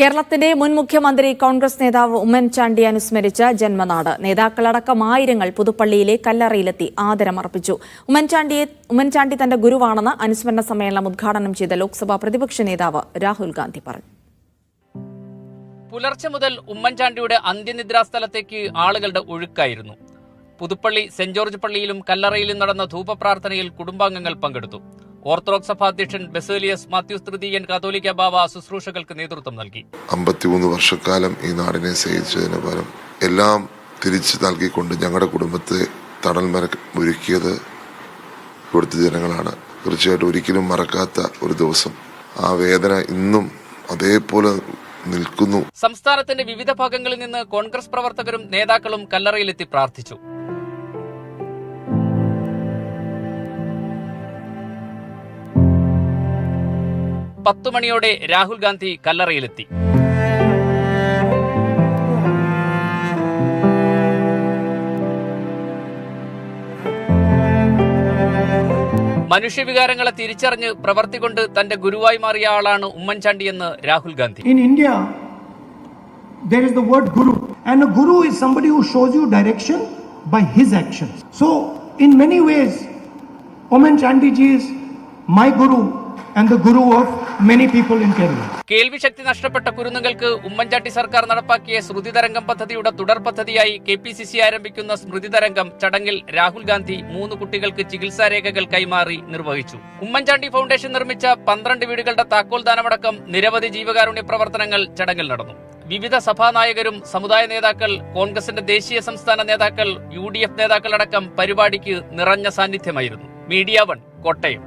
കേരളത്തിന്റെ മുൻ മുഖ്യമന്ത്രി കോൺഗ്രസ് നേതാവ് ഉമ്മൻചാണ്ടി അനുസ്മരിച്ച ജന്മനാട്. നേതാക്കളടക്കം ആയിരങ്ങൾ പുതുപ്പള്ളിയിലെ കല്ലറയിലെത്തി ആദരമർപ്പിച്ചു. ഉമ്മൻചാണ്ടിയെ ഉമ്മൻചാണ്ടി തന്റെ ഗുരുവാണെന്ന് അനുസ്മരണ സമ്മേളനം ഉദ്ഘാടനം ചെയ്ത ലോക്സഭാ പ്രതിപക്ഷ നേതാവ് രാഹുൽ ഗാന്ധി പറഞ്ഞു. പുലർച്ചെ മുതൽ ഉമ്മൻചാണ്ടിയുടെ അന്ത്യനിദ്രാ സ്ഥലത്തേക്ക് ആളുകളുടെ ഒഴുക്കായിരുന്നു. പുതുപ്പള്ളി സെന്റ് ജോർജ് പള്ളിയിലും കല്ലറയിലും നടന്ന ധൂപപ്രാർത്ഥനയിൽ കുടുംബാംഗങ്ങൾ പങ്കെടുത്തു. ഓർത്തഡോക്സ് സഭാ അധ്യക്ഷൻ ബെസേലിയസ് മാത്യൂസ് തൃതീയൻ കാതോലിക്ക ബാബ ശുശ്രൂഷകൾക്ക് നേതൃത്വം നൽകി. അമ്പത്തിമൂന്ന് വർഷക്കാലം ഈ നാടിനെ സേവിച്ചതിന് പകരം എല്ലാം തിരിച്ചു നൽകിക്കൊണ്ട് ഞങ്ങളുടെ കുടുംബത്തെ തണൽ മര ഒരുക്കിയത് ഇവിടുത്തെ ജനങ്ങളാണ്. തീർച്ചയായിട്ടും ഒരിക്കലും മറക്കാത്ത ഒരു ദിവസം. ആ വേദന ഇന്നും അതേപോലെ നിൽക്കുന്നു. സംസ്ഥാനത്തിന്റെ വിവിധ ഭാഗങ്ങളിൽ നിന്ന് കോൺഗ്രസ് പ്രവർത്തകരും നേതാക്കളും കല്ലറയിലെത്തി പ്രാർത്ഥിച്ചു. പത്തു മണിയോടെ രാഹുൽ ഗാന്ധി കല്ലറയിലെത്തി മനുഷ്യവികാരങ്ങളെ തിരിച്ചറിഞ്ഞ് പ്രവർത്തി കൊണ്ട് തന്റെ ഗുരുവായി മാറിയ ആളാണ് ഉമ്മൻചാണ്ടി എന്ന് Rahul Gandhi in India there is the word guru, and a guru is somebody who shows you direction by his actions. So, in many ways, Oman Chandy ji is my guru and the guru of many people in Kerala. കേൾവിശക്തി നഷ്ടപ്പെട്ട കുരുന്നുകൾക്ക് ഉമ്മൻചാണ്ടി സർക്കാർ നടപ്പാക്കിയ ശ്രുതി തരംഗം പദ്ധതിയുടെ തുടർ പദ്ധതിയായി K P C C ആരംഭിക്കുന്ന സ്മൃതി തരംഗം ചടങ്ങിൽ രാഹുൽ ഗാന്ധി മൂന്ന് കുട്ടികൾക്ക് ചികിത്സാ രേഖകൾ കൈമാറി നിർവഹിച്ചു. ഉമ്മൻചാണ്ടി ഫൗണ്ടേഷൻ നിർമ്മിച്ച പന്ത്രണ്ട് വീടുകളുടെ താക്കോൽ ദാനമടക്കം നിരവധി ജീവകാരുണ്യ പ്രവർത്തനങ്ങൾ ചടങ്ങിൽ നടന്നു. വിവിധ സഭാനായകരും സമുദായ നേതാക്കൾ കോൺഗ്രസിന്റെ ദേശീയ സംസ്ഥാന നേതാക്കൾ യു ഡി എഫ് നേതാക്കളടക്കം പരിപാടിക്ക് നിറഞ്ഞ സാന്നിധ്യമായിരുന്നു. Media one Kottayam.